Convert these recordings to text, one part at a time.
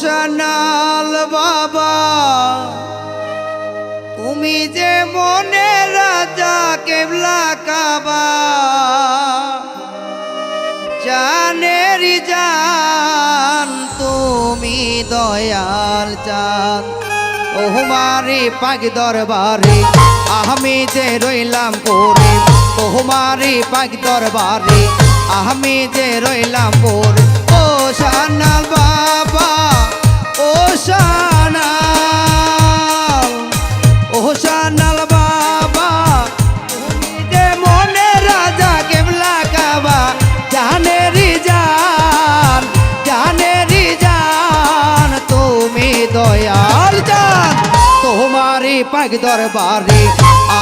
সানাল বাবা, তুমি যে মনে রাজা কেবলা কাবা জানেরি জান, তুমি দয়াল চান ও হুমারি পাক দরবারে, আমি যে রইলাম পরে। ও হুমারি পাক দরবারে, আমি যে রইলাম পরে। ও সানাল বাবা ও সানাল ও সানাল বাবা যে মনে রাজা কেবলা কাবা জান জানেরি জান, তুমি দয়াল জান তোমারি পাক দরবারে,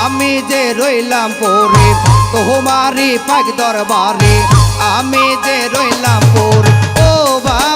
আমি যে রইলাম পরে তোমারি পাক দরবারে, আমি যে রইলাম পরে। ও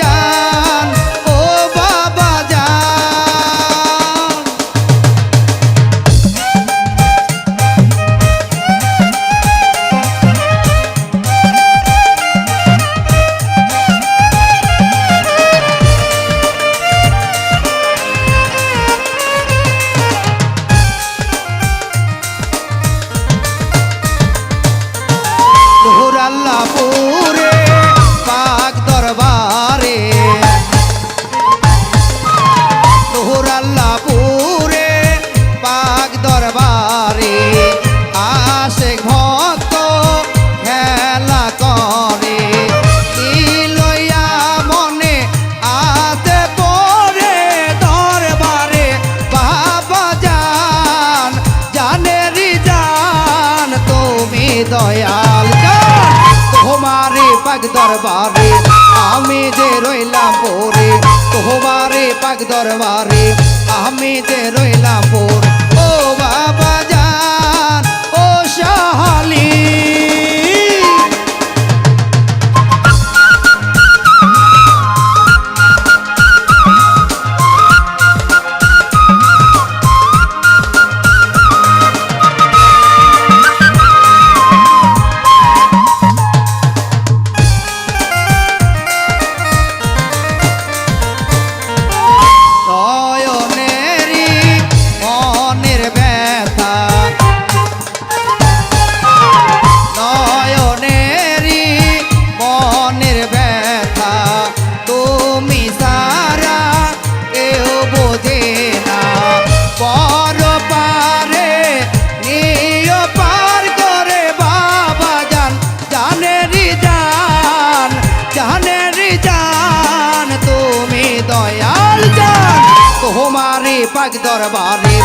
দরবারে আমি যে রইলাম পরে তোমারে পাক দরবারে আমি যে রইলাম পাক দরবারে,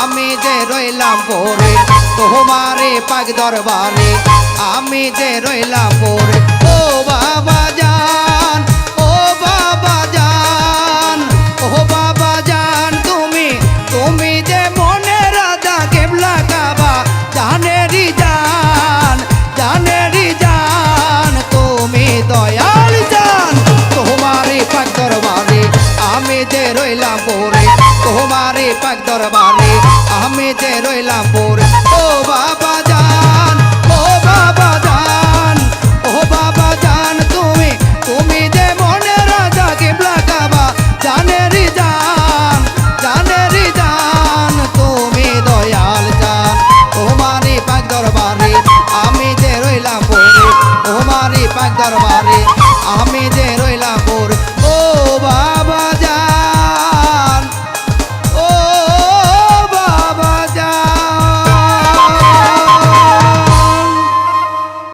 আমি যে রইলাম পরে, তোমারে পাক দরবারে, আমি যে রইলাম পরে, ও বাবা জান দরবারে আমি যে রইলাম পরে